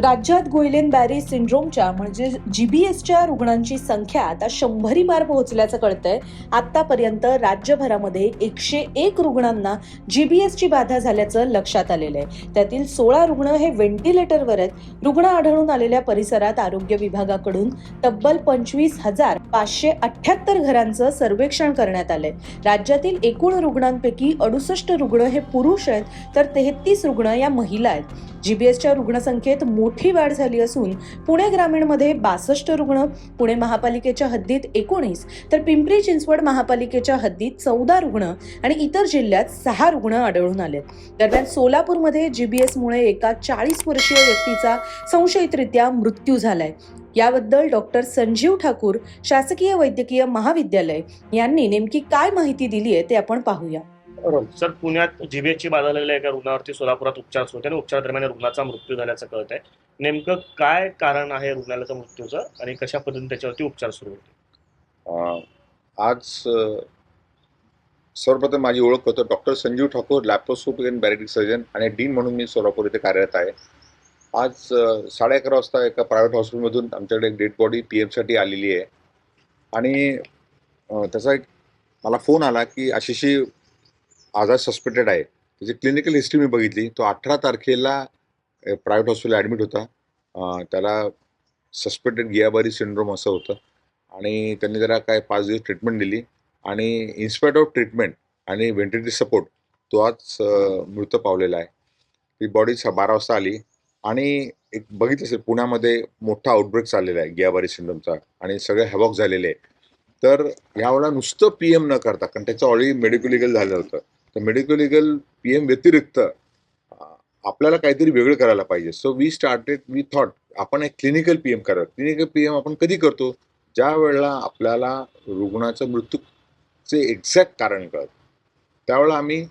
राज्यात गोयलेन बॅरी सिंड्रोमच्या म्हणजे जीबीएसच्या रुग्णांची संख्या आता शंभरी पार पोहोचल्याचं कळतंय. आतापर्यंत राज्यभरामध्ये एकशे एक रुग्णांना जीबीएसची बाधा झाल्याचं लक्षात आलेलं आहे त्यातील सोळा रुग्ण हे व्हेंटिलेटरवर आहेत रुग्ण आढळून आलेल्या परिसरात आरोग्य विभागाकडून तब्बल पंचवीस हजार पाचशे अठ्ठ्याहत्तर घरांचं सर्वेक्षण करण्यात आलंय. राज्यातील एकूण रुग्णांपैकी अडुसष्ट रुग्ण हे पुरुष आहेत तर तेहतीस रुग्ण या महिला आहेत. जीबीएसच्या रुग्णसंख्येत मोठी वाढ झाली असून पुणे ग्रामीणमध्ये बासष्ट रुग्ण पुणे महापालिकेच्या हद्दीत एकोणीस तर पिंपरी चिंचवड महापालिकेच्या हद्दीत चौदा रुग्ण आणि इतर जिल्ह्यात सहा रुग्ण आढळून आले दरम्यान सोलापूरमध्ये जीबीएसमुळे एका चाळीस वर्षीय व्यक्तीचा संशयितरित्या मृत्यू झालाय. याबद्दल डॉक्टर संजीव ठाकूर शासकीय वैद्यकीय महाविद्यालय यांनी नेमकी काय माहिती दिली आहे ते आपण पाहूया. सर पुण्यात जीबीएसची बाधा झालेल्या एका रुग्णावरती सोलापुरात उपचार सुरू होते आणि उपचार दरम्यान रुग्णाचा मृत्यू झाल्याचं कळत आहे नेमकं काय कारण आहे रुग्णालयाच्या मृत्यूचं आणि कशा पद्धतीने त्याच्यावरती उपचार सुरू होते आज सर्वप्रथम माझी ओळख होतं doctor Sanjeev Thakur laparoscopic and bariatric surgeon आणि डीन म्हणून मी सोलापूर इथे कार्यरत आहे. आज साडे अकरा वाजता एका प्रायव्हेट हॉस्पिटलमधून आमच्याकडे एक डेड बॉडी पी एमसाठी आलेली आहे. आणि त्याचा एक मला फोन आला की अशीशी आजार सस्पेक्टेड आहे. त्याची क्लिनिकल हिस्ट्री मी बघितली. तो अठरा तारखेला प्रायव्हेट हॉस्पिटल ॲडमिट होता. त्याला सस्पेक्टेड गियाबारी सिंड्रोम असं होतं. आणि त्यांनी जरा काय पाच दिवस ट्रीटमेंट दिली. आणि इन्स्पायट ऑफ ट्रीटमेंट आणि व्हेंटिलेटर सपोर्ट तो आज मृत पावलेला आहे. ती बॉडी बारा वाजता आली. आणि एक बघितलं असेल पुण्यामध्ये मोठा आउटब्रेक चाललेला आहे गियाबारी सिंड्रोमचा आणि सगळे हॅवॉक झालेले. आहे तर यावेळेला नुसतं पी एम न करता कारण त्याचं ऑलरेडी मेडिकल लिगल झालं होतं. तर मेडिकल लिगल पी एम व्यतिरिक्त आपल्याला काहीतरी वेगळं करायला पाहिजे. So we started we thought आपण एक क्लिनिकल पी एम करा क्लिनिकल पी एम आपण कधी करतो? ज्या वेळेला आपल्याला रुग्णाचं मृत्यूचे एक्झॅक्ट कारण कळत. त्यावेळेला आम्ही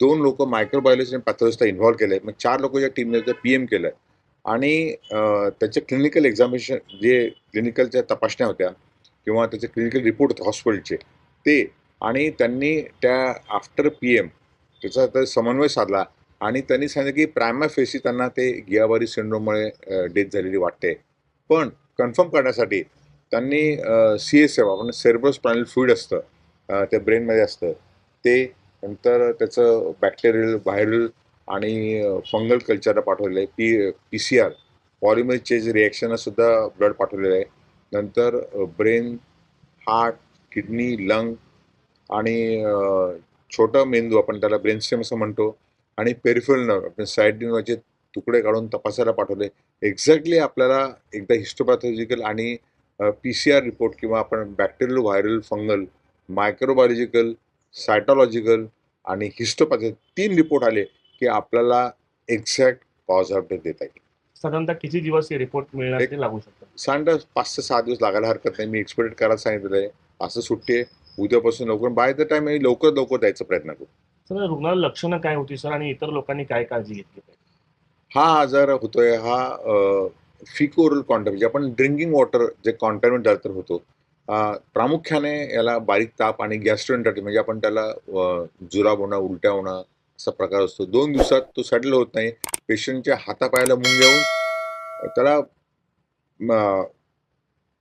दोन लोक मायक्रोबायोलॉजी आणि पॅथॉलॉजिस्टला इन्व्हॉल्व केले. मग चार लोक ज्या टीमने पी एम केलं. आणि त्याचे क्लिनिकल एक्झामिनेशन जे क्लिनिकलच्या तपासण्या होत्या किंवा त्याचे क्लिनिकल रिपोर्ट होते हॉस्पिटलचे ते आणि त्यांनी त्या आफ्टर पी एम त्याचा तर समन्वय साधला. आणि त्यांनी सांगितलं की प्रायमा फेसी त्यांना ते गियाबारी सिंड्रोममुळे डेथ झालेली वाटते. पण कन्फर्म करण्यासाठी त्यांनी सी एस एफ आपण सेरेब्रल स्पायनल फ्लुईड असतं ते ब्रेनमध्ये असतं ते नंतर त्याचं बॅक्टेरियल व्हायरल आणि फंगल कल्चरला पाठवलेलं आहे. P P C R polymer chain रिॲक्शनला सुद्धा ब्लड पाठवलेलं आहे. नंतर ब्रेन हार्ट किडनी लंग आणि छोटं मेंदू आपण त्याला ब्रेन स्टेम असं म्हणतो आणि पेरिफरल नर्व आपण साईड नर्वचे तुकडे काढून तपासायला पाठवले. एक्झॅक्टली आपल्याला एकदा हिस्टोपॅथॉलॉजिकल आणि पी सी आर रिपोर्ट किंवा आपण bacterial viral fungal microbiological cytological आणि हिस्टोपॅथी तीन रिपोर्ट आले की आपल्याला एक्झॅक्ट कॉज ऑफ डेथ देता येईल. साधारणतः किती दिवस हे रिपोर्ट मिळणार लागू शकतात सांड पाच ते सहा दिवस लागायला हरकत नाही. मी एक्सपेक्ट करायला सांगितलेलं आहे. असं सुट्टी आहे. उद्यापासून लवकर बाय द टाइम लवकर लवकर द्यायचा प्रयत्न करू. सर रुग्णाला लक्षणं काय होती सर? आणि इतर लोकांनी काय काळजी घेतली पाहिजे? हा आजार होतोय हा फिकोरल कॉन्टॅक्ट जे आपण ड्रिंकिंग वॉटर जे कॉन्टॅमिनेट झालं तर होतो प्रामुख्याने याला बारीक ताप आणि गॅस्ट्रोएंटायटिस म्हणजे आपण त्याला अं, जुलाब होणं उलट्या होणं असा प्रकार असतो. दोन दिवसात तो सेटल होत नाही. पेशंटच्या हातापायाला मुंग येऊन त्याला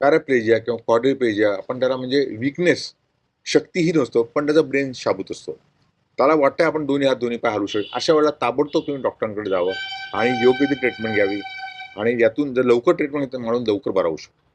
पॅराप्लेजिया किंवा क्वाड्रिप्लेजिया आपण त्याला म्हणजे विकनेस शक्तीही नसतो पण त्याचा ब्रेन शाबूत असतो. त्याला वाटतं आपण दोन्ही हात दोन्ही पाय हलू शकतो. अशा वेळेला ताबडतोब तुम्ही डॉक्टरांकडे जावं आणि योग्य ती ट्रीटमेंट घ्यावी. आणि यातून जर लवकर ट्रीटमेंट घेतलं म्हणून लवकर बरा होऊ शकतो.